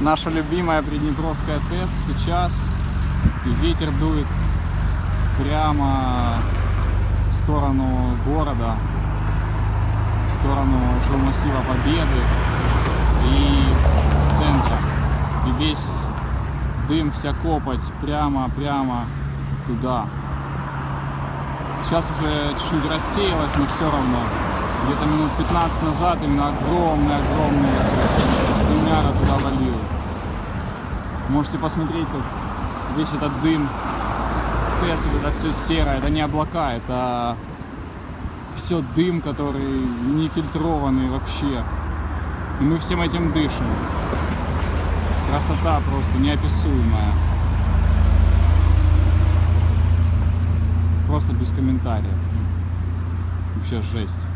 Наша любимая Приднепровская ТЭС сейчас. И ветер дует прямо в сторону города, в сторону жилмассива Победы и центра. И весь дым, вся копоть прямо-прямо туда. Сейчас уже чуть-чуть рассеялась, но все равно. Где-то минут 15 назад именно огромный-огромный дымяра туда валил. Можете посмотреть, как весь этот дым с вот это все серое, это не облака, это все дым, который не фильтрованный вообще. И мы всем этим дышим. Красота просто неописуемая. Просто без комментариев. Вообще жесть.